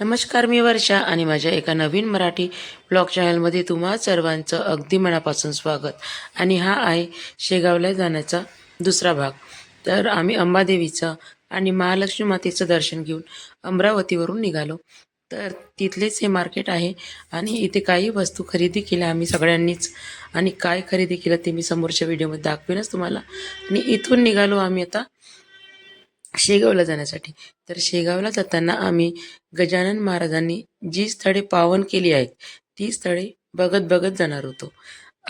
नमस्कार मी वर्षा आणि माझ्या एका नवीन मराठी ब्लॉग चॅनलमध्ये तुम्हा सर्वांचं अगदी मनापासून स्वागत. आणि हा आहे शेगावला जाण्याचा दुसरा भाग. तर आम्ही अंबादेवीचं आणि महालक्ष्मी मातेचं दर्शन घेऊन अमरावतीवरून निघालो. तर तिथलेच हे मार्केट आहे आणि इथे काही वस्तू खरेदी केल्या आम्ही सगळ्यांनीच. आणि काय खरेदी केलं ते मी समोरच्या व्हिडिओमध्ये दाखवेनच तुम्हाला. आणि इथून निघालो आम्ही आता शेगावला जाण्यासाठी. तर शेगावला जाताना आम्ही गजानन महाराजांनी जी स्थळे पावन केली आहेत ती स्थळे बघत बघत जाणार होतो.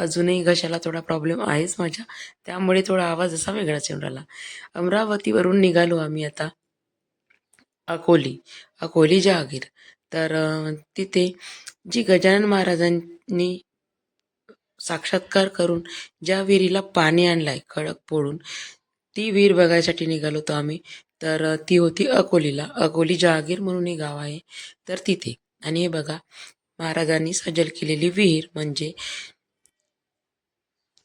अजूनही घशाला थोडा प्रॉब्लेम आहेच माझ्या. त्यामुळे थोडा आवाज असा वेगळाच येऊन राहिला. अमरावतीवरून निघालो आम्ही आता अकोली अकोली जहागीर. तर तिथे जी गजानन महाराजांनी साक्षात्कार करून ज्या विहिरीला पाणी आणलंय खडक पोळून ती विहीर बघायसाठी निघालो होतो आम्ही. तर ती होती अकोलीला. अकोली जहागीर म्हणून हे गाव आहे. तर तिथे आणि हे बघा महाराजांनी सजल केलेली विहीर म्हणजे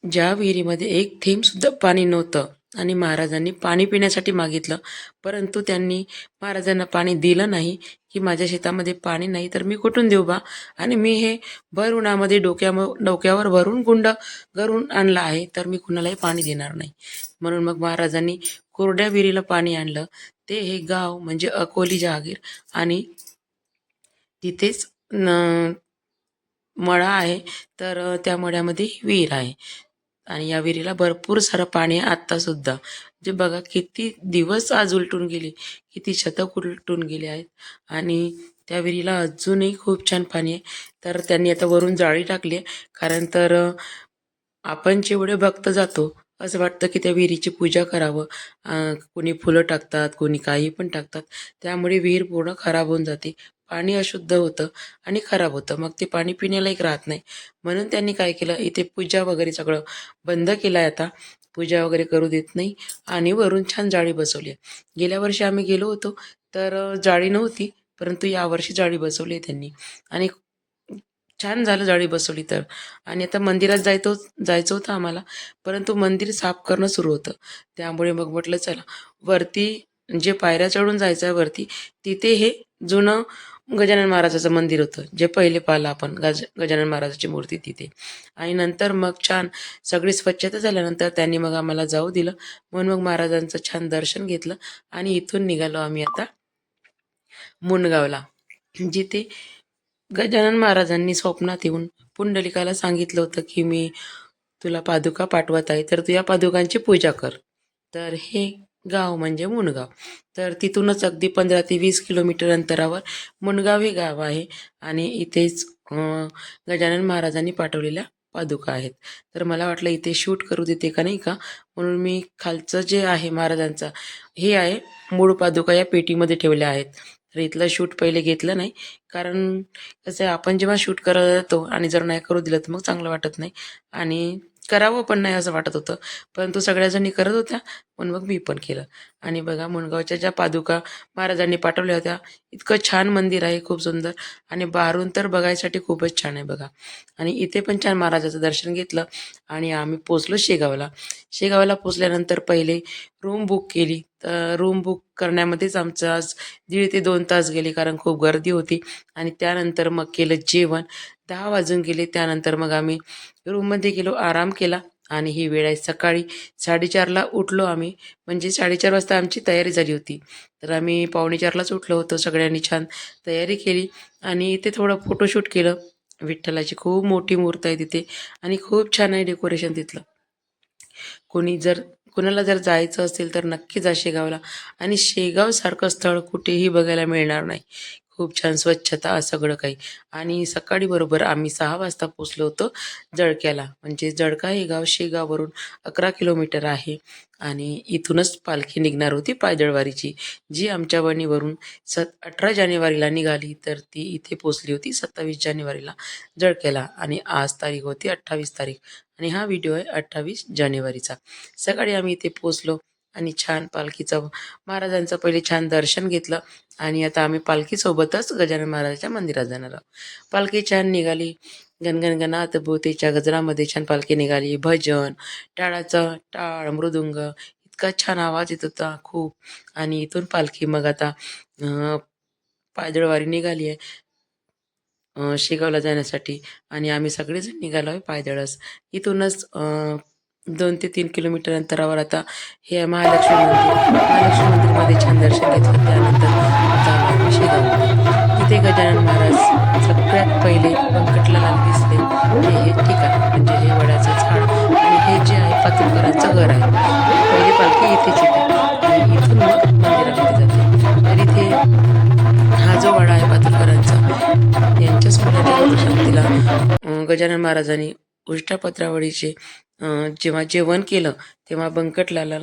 ज्या विहिरीमध्ये एक थेंब सुद्धा पाणी नव्हतं आणि महाराजांनी पाणी पिण्यासाठी मागितलं. परंतु त्यांनी महाराजांना पाणी दिलं नाही. की माझ्या शेतामध्ये पाणी नाही तर मी कुठून देऊ बा? आणि मी हे भर उन्हामध्ये डोक्या डोक्यावर भरून गुंड घरून आणला आहे तर मी कुणालाही पाणी देणार नाही. म्हणून मग महाराजांनी कोरड्या विहिरीला पाणी आणलं. ते हे गाव म्हणजे अकोली जहागीर आणि तिथेच न मळा आहे. तर त्या मळ्यामध्ये विहीर आहे. आणि या विहिरीला भरपूर सारं पाणी आहे आत्तासुद्धा. जे बघा किती दिवस आज उलटून गेले किती शतक उलटून गेले आहेत. आणि त्या विहिरीला अजूनही खूप छान पाणी आहे. तर त्यांनी आता वरून जाळी टाकली आहे. कारण तर आपण जेवढे भक्त जातो असं वाटतं की त्या विहिरीची पूजा करावं. कोणी फुलं टाकतात कोणी काही पण टाकतात. त्यामुळे विहीर पूर्ण खराब होऊन जाते. पाणी अशुद्ध होतं आणि खराब होतं. मग ते पाणी पिण्यालायक राहत नाही. म्हणून त्यांनी काय केलं? इथे पूजा वगैरे सगळं बंद केलं आहे आता. पूजा वगैरे करू देत नाही. आणि वरून छान जाळी बसवली. आहे गेल्या वर्षी आम्ही गेलो होतो तर जाळी नव्हती परंतु यावर्षी जाळी बसवली आहे त्यांनी. आणि छान झालं जाळी बसवली तर. आणि आता मंदिरात जायतो जायचं होतं आम्हाला परंतु मंदिर साफ करणं सुरू होतं. त्यामुळे मग म्हटलं चला वरती जे पायऱ्या चढून जायचं आहे वरती तिथे हे जुनं गजानन महाराजाचं मंदिर होतं जे पहिले पाहिलं आपण गज गजानन महाराजाची मूर्ती तिथे. आणि नंतर मग छान सगळी स्वच्छता झाल्यानंतर त्यांनी मग आम्हाला जाऊ दिलं. म्हणून मग महाराजांचं छान दर्शन घेतलं आणि इथून निघालो आम्ही आता मुनगावला जिथे गजानन महाराजांनी स्वप्नात येऊन पुंडलिकाला सांगितलं होतं की मी तुला पादुका पाठवत आहे तर तू या पादुकांची पूजा कर. तर हे गाव म्हणजे मुनगाव. तर तिथूनच अगदी पंधरा ते वीस किलोमीटर अंतरावर मुनगाव हे गाव आहे आणि इथेच गजानन महाराजांनी पाठवलेल्या पादुका आहेत. तर मला वाटलं इथे शूट करू देते का नाही का? म्हणून मी खालचं जे आहे महाराजांचा हे आहे मूळ पादुका या पेटीमध्ये ठेवल्या आहेत. तर इथलं शूट पहिले घेतलं नाही. कारण कसं आहे आपण जेव्हा शूट करत जातो आणि जर नाही करू दिलं तर मग चांगलं वाटत नाही. आणि करावं पण नाही असं वाटत होतं. परंतु सगळ्याजणी करत होत्या म्हणून मग मी पण केलं. आणि बघा मुनगावच्या ज्या पादुका महाराजांनी पाठवल्या होत्या इतकं छान मंदिर आहे खूप सुंदर. आणि बाहेरून तर बघायसाठी खूपच छान आहे बघा. आणि इथे पण छान महाराजाचं दर्शन घेतलं आणि आम्ही पोचलो शेगावला. शेगावला पोचल्यानंतर पहिले रूम बुक केली. तर रूम बुक करण्यामध्येच आमचं आज दीड ते दोन तास गेले कारण खूप गर्दी होती. आणि त्यानंतर मग केलं जेवण. दहा वाजून गेले. त्यानंतर मग आम्ही रूममध्ये गेलो आराम केला आणि ही वेळ आहे सकाळी. साडेचारला उठलो आम्ही. म्हणजे साडेचार वाजता आमची तयारी झाली होती. तर आम्ही पावणेचारलाच उठलो होतो. सगळ्यांनी छान तयारी केली आणि इथे थोडं फोटोशूट केलं. विठ्ठलाची खूप मोठी मूर्त आहे तिथे आणि खूप छान आहे डेकोरेशन तिथलं. कोणी जर कुणाला जर जायचं असेल तर नक्की जा शेगावला आणि शेगावसारखं स्थळ कुठेही बघायला मिळणार नाही. खूप छान स्वच्छता सगळं काही. आणि सकाळी बरोबर आम्ही सहा वाजता पोचलो होतो जळक्याला. म्हणजे जळका हे गाव शेगाववरून अकरा किलोमीटर आहे. आणि इथूनच पालखी निघणार होती पायदळवारीची. जी आमच्या वणीवरून सत अठरा जानेवारीला निघाली तर ती इथे पोचली होती सत्तावीस जानेवारीला जळक्याला. आणि आज तारीख होती अठ्ठावीस तारीख. आणि हा व्हिडिओ आहे अठ्ठावीस जानेवारीचा. सकाळी आम्ही इथे पोचलो आणि छान पालखीचं. महाराजांचं पहिले छान दर्शन घेतलं आणि आता आम्ही पालखीसोबतच गजानन महाराजाच्या मंदिरात जाणार आहोत. पालखी छान निघाली. गणगणगणात भोवतीच्या गजरामध्ये छान पालखी निघाली. भजन टाळाचं टाळ मृदुंग इतका छान आवाज येत होता खूप. आणि इथून पालखी मग आता पायदळवारी निघाली आहे शेगावला जाण्यासाठी. आणि आम्ही सगळेजण निघालो आहे पायदळच. इथूनच दोन ते तीन किलोमीटर अंतरावर आता हे महालक्ष्मी मंदिर महालक्ष्मी मंदिरमध्ये छान दर्शन घेतलं. त्यानंतर झालं आम्ही इथे गजानन महाराज सगळ्यात पहिले बंकटला दिसले. हे हे ठिकाण म्हणजे हे वडाचं झाड आणि हे जे आहे पातुरकरांचं घर आहे. पहिले पालखी इथेच येते. आणि इथून मग मंदिरामध्ये जाते. तर इथे हा जो वडा आहे पातुरकरांचा यांच्याच मुलाच्या शांतीला गजानन महाराजांनी उष्टापत्रावळीचे जेव्हा जेवण केलं तेव्हा बंकटलाला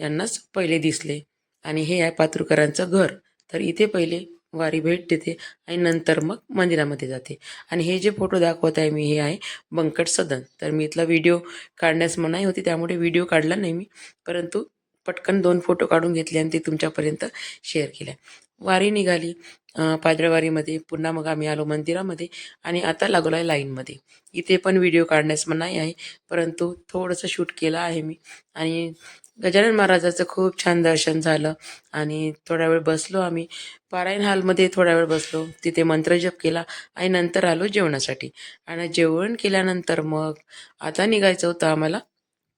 यांनाच पहिले दिसले. आणि हे आहे पातुरकरांचं घर. तर इथे पहिले वारी भेट देते आणि नंतर मग मंदिरामध्ये जाते. आणि हे जे फोटो दाखवत आहे मी हे आहे बंकट सदन. तर मी इथला व्हिडिओ काढण्यास मनाई होती त्यामुळे व्हिडिओ काढला नाही मी. परंतु पटकन दोन फोटो काढून घेतले आणि ते तुमच्यापर्यंत शेअर केल्या. वारी निघाली अं, पादळवारीमध्ये पुन्हा मग आम्ही आलो मंदिरामध्ये आणि आता लागलो आहे लाईनमध्ये. इथे पण व्हिडिओ काढण्यास मनाई आहे परंतु थोडंसं शूट केलं आहे मी. आणि गजानन महाराजाचं खूप छान दर्शन झालं आणि थोडा वेळ बसलो आम्ही. पारायण हॉलमध्ये थोडा वेळ बसलो तिथे मंत्रजप केला आणि नंतर आलो जेवणासाठी. आणि जेवण केल्यानंतर मग आता निघायचं होतं आम्हाला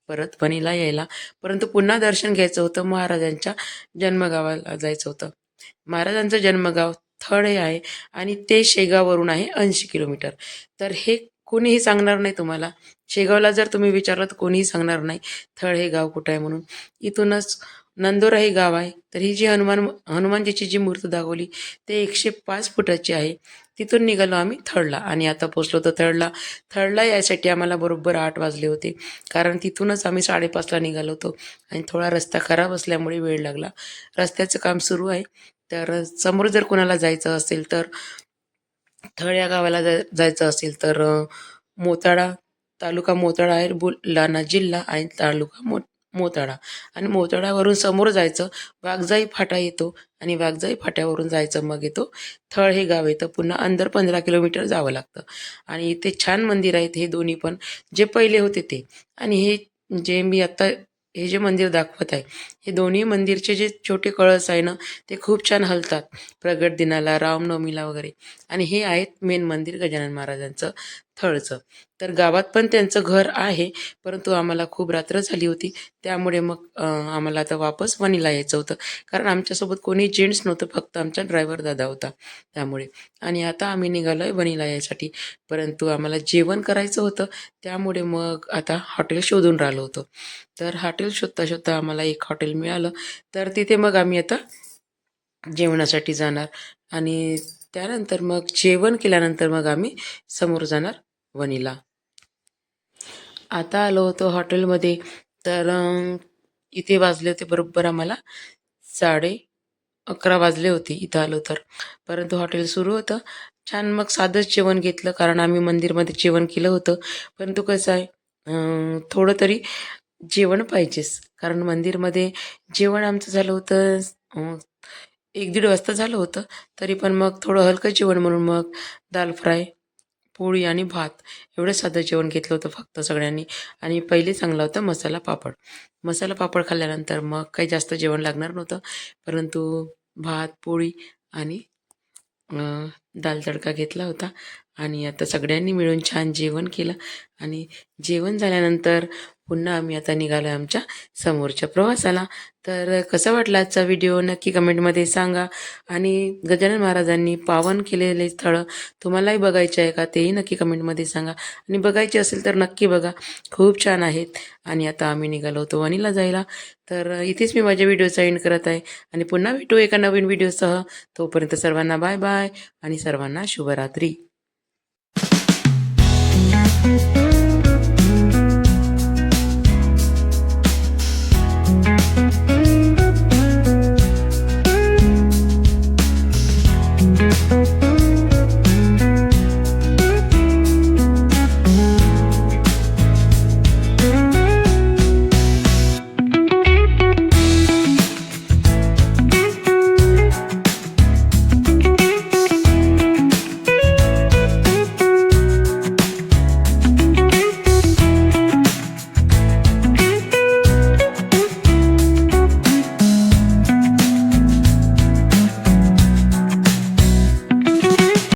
परत वणीला यायला. परंतु पुन्हा दर्शन घ्यायचं होतं महाराजांच्या जन्मगावाला जायचं होतं. महाराजांचं जन्मगाव थळ हे आहे आणि ते शेगाववरून आहे ऐंशी किलोमीटर. तर हे कोणीही सांगणार नाही तुम्हाला. शेगावला जर तुम्ही विचारलं तर कोणीही सांगणार नाही. थळ हे गाव कुठं आहे म्हणून. इथूनच नंदोरा हे गाव आहे. तर ही जी हनुमान हनुमानजीची जी मूर्ती दाखवली ते एकशे पाच फुटाची आहे. तिथून निघालो आम्ही थळला आणि आता पोचलो तर थर्डला थळला यायसाठी आम्हाला बरोबर आठ वाजले होते. कारण तिथूनच आम्ही साडेपाचला निघालो होतो आणि थोडा रस्ता खराब असल्यामुळे वेळ लागला. रस्त्याचं काम सुरू आहे. तर समोर जर कोणाला जायचं असेल तर थळ या गावाला जाय जायचं असेल तर मोताळा तालुका मोताळा आहे बुलढाणा जिल्हा आणि तालुका मो मोताळा. आणि मोताळावरून समोर जायचं वाघजाई फाटा येतो आणि वाघजाई फाट्यावरून जायचं मग येतो थळ हे गाव येतं. पुन्हा अंदर पंधरा किलोमीटर जावं लागतं. आणि इथे छान मंदिर आहेत हे दोन्ही पण. जे पहिले होते ते. आणि हे जे मी आत्ता हे जे मंदिर दाखवत आहे हे दोन्ही मंदिरचे जे छोटे कळस आहे ना ते खूप छान हलतात. प्रगट दिनाला रामनवमीला वगैरे. आणि हे आहेत मेन मंदिर गजानन महाराजांचं थळचं. तर गावात पण त्यांचं घर आहे परंतु आम्हाला खूप रात्र झाली होती. त्यामुळे मग आम्हाला आता वापस वणीला यायचं होतं. कारण आमच्यासोबत कोणी जेंट्स नव्हतं फक्त आमचा ड्रायव्हर दादा होता त्यामुळे. आणि आता आम्ही निघालो आहे वणीला यायसाठी. परंतु आम्हाला जेवण करायचं होतं. त्यामुळे मग आता हॉटेल शोधून राहिलो होतो. तर हॉटेल शोधता शोधता आम्हाला एक हॉटेल मिळालं. तर तिथे मग आम्ही आता जेवणासाठी जाणार. आणि त्यानंतर मग जेवण केल्यानंतर मग आम्ही समोर जाणार वणीला. आता आलो होतो हॉटेलमध्ये तर इथे वाजले होते बरोबर आम्हाला साडे अकरा वाजले होते इथं आलो तर. परंतु हॉटेल सुरू होतं. छान मग साधंच जेवण घेतलं कारण आम्ही मंदिरमध्ये जेवण केलं होतं. परंतु कसं आहे थोडं तरी जेवण पाहिजेच कारण मंदिरमध्ये जेवण आमचं झालं होतं एक दीड वाजता झालं होतं. तरी पण मग थोडं हलकं जेवण म्हणून मग दाल फ्राय पोळी आणि भात. एवढं साधं जेवण घेतलं होतं फक्त सगळ्यांनी. आणि पहिले चांगला होता मसाला पापड. मसाला पापड खाल्ल्यानंतर मग काही जास्त जेवण लागणार नव्हतं. परंतु भात पोळी आणि दाल तडका घेतला होता. आणि आता सगळ्यांनी मिळून छान जेवण केलं. आणि जेवण झाल्यानंतर पुन्हा आम्ही आता निघालो आहे आमच्या समोरच्या प्रवासाला. तर कसा वाटला आजचा व्हिडिओ? नक्की कमेंटमध्ये सांगा. आणि गजानन महाराजांनी पावन केलेले स्थळं तुम्हालाही बघायचे आहे का? तेही नक्की कमेंटमध्ये सांगा. आणि बघायचे असेल तर नक्की बघा. खूप छान आहेत. आणि आता आम्ही निघालो होतो वणीला जायला. तर इथेच मी माझ्या व्हिडिओचा एंड करत आहे. आणि पुन्हा भेटू एका नवीन व्हिडिओसह. तोपर्यंत सर्वांना बाय बाय. आणि सर्वांना शुभरात्री.